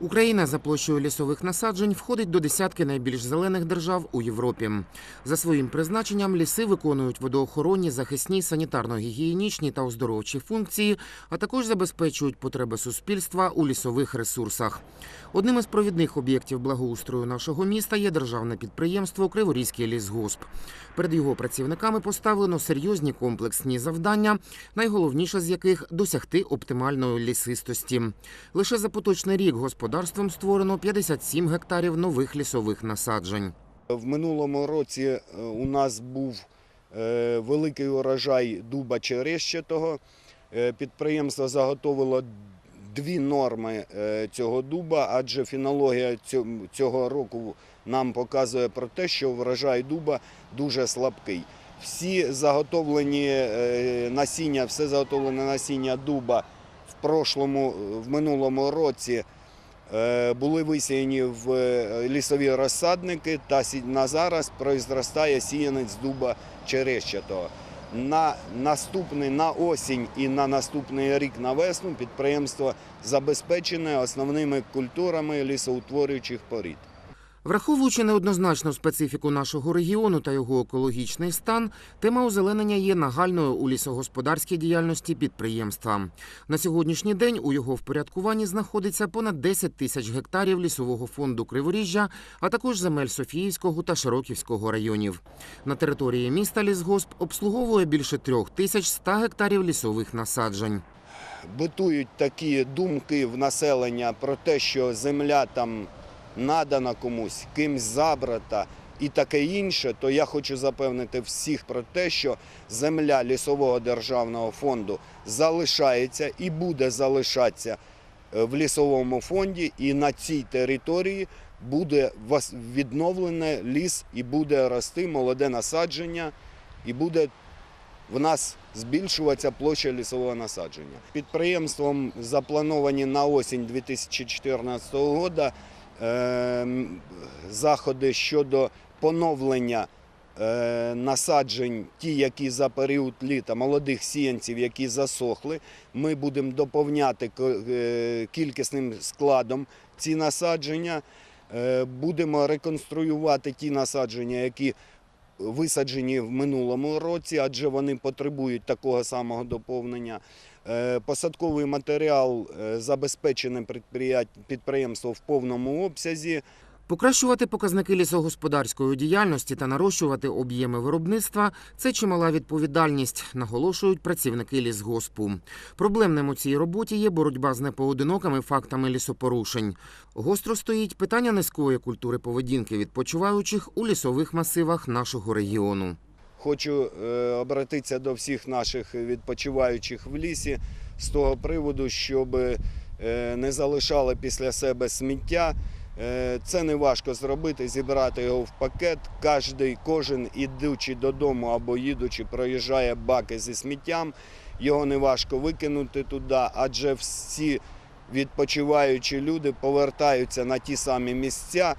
Україна за площею лісових насаджень входить до десятки найбільш зелених держав у Європі. За своїм призначенням ліси виконують водоохоронні, захисні, санітарно-гігієнічні та оздоровчі функції, а також забезпечують потреби суспільства у лісових ресурсах. Одним із провідних об'єктів благоустрою нашого міста є державне підприємство Криворізький лісгосп. Перед його працівниками поставлено серйозні комплексні завдання, найголовніше з яких досягти оптимальної лісистості. Лише за поточний рік господарством створено 57 гектарів нових лісових насаджень. В минулому році е, у нас був е, великий урожай дуба черещатого. Е, Підприємство заготовило дві норми цього дуба, адже фінологія цього року нам показує про те, що врожай дуба дуже слабкий. Всі заготовлені насіння, все заготовлене насіння дуба в прошлому, в минулому році були висіяні в е, лісові розсадники та на зараз произростає сіянець дуба черещатого. На наступний на осінь і на наступний рік на весну підприємство забезпечене основними культурами лісоутворюючих порід. Враховуючи неоднозначну специфіку нашого регіону та його екологічний стан, тема озеленення є нагальною у лісогосподарській діяльності підприємства. На сьогоднішній день у його впорядкуванні знаходиться понад 10 тисяч гектарів лісового фонду Криворіжжя, а також земель Софіївського та Широківського районів. На території міста лісгосп обслуговує більше трьох тисяч 100 гектарів лісових насаджень. Битують такі думки в населення про те, що земля там надана комусь, кимсь забрата і таке інше, то я хочу запевнити всіх про те, що земля лісового державного фонду залишається і буде залишатися е, в лісовому фонді, і на цій території буде відновлене ліс і буде рости молоде насадження, і буде в нас збільшуватися площа лісового насадження. Підприємством заплановані на осінь 2014 року заходи щодо поновлення е, насаджень, ті, які за період літа, молодих сіянців, які засохли. Ми будемо доповняти е, кількісним складом ці насадження. Е, Будемо реконструювати ті насадження, які висаджені в минулому році, адже вони потребують такого самого доповнення. Е, Посадковий матеріал е, забезпечене підприємство в повному обсязі. Покращувати показники лісогосподарської діяльності та нарощувати об'єми виробництва це чимала відповідальність, наголошують працівники лісгоспу. Проблемним у цій роботі є боротьба з непоодинокими фактами лісопорушень. Гостро стоїть питання низької культури поведінки відпочиваючих у лісових масивах нашого регіону. Хочу е, обратитися до всіх наших відпочиваючих в лісі з того приводу, щоб е, не залишали після себе сміття. Е, Це не важко зробити, зібрати його в пакет. Кожний, кожен, ідучи додому або їдучи, проїжджає баки зі сміттям. Його не важко викинути туди, адже всі відпочиваючі люди повертаються на ті самі місця.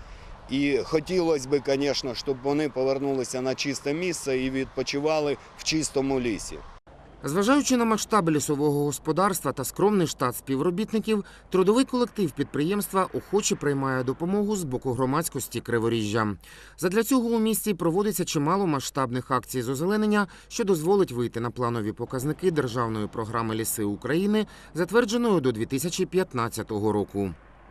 І хотілося б, звісно, щоб вони повернулися на чисте місце і відпочивали в чистому лісі. Зважаючи на масштаби лісового господарства та скромний штат співробітників, трудовий колектив підприємства охоче приймає допомогу з боку громадськості Криворіжжя. Задля цього у місті проводиться чимало масштабних акцій з озеленення, що дозволить вийти на планові показники державної програми Ліси України, затвердженої до 2015 року.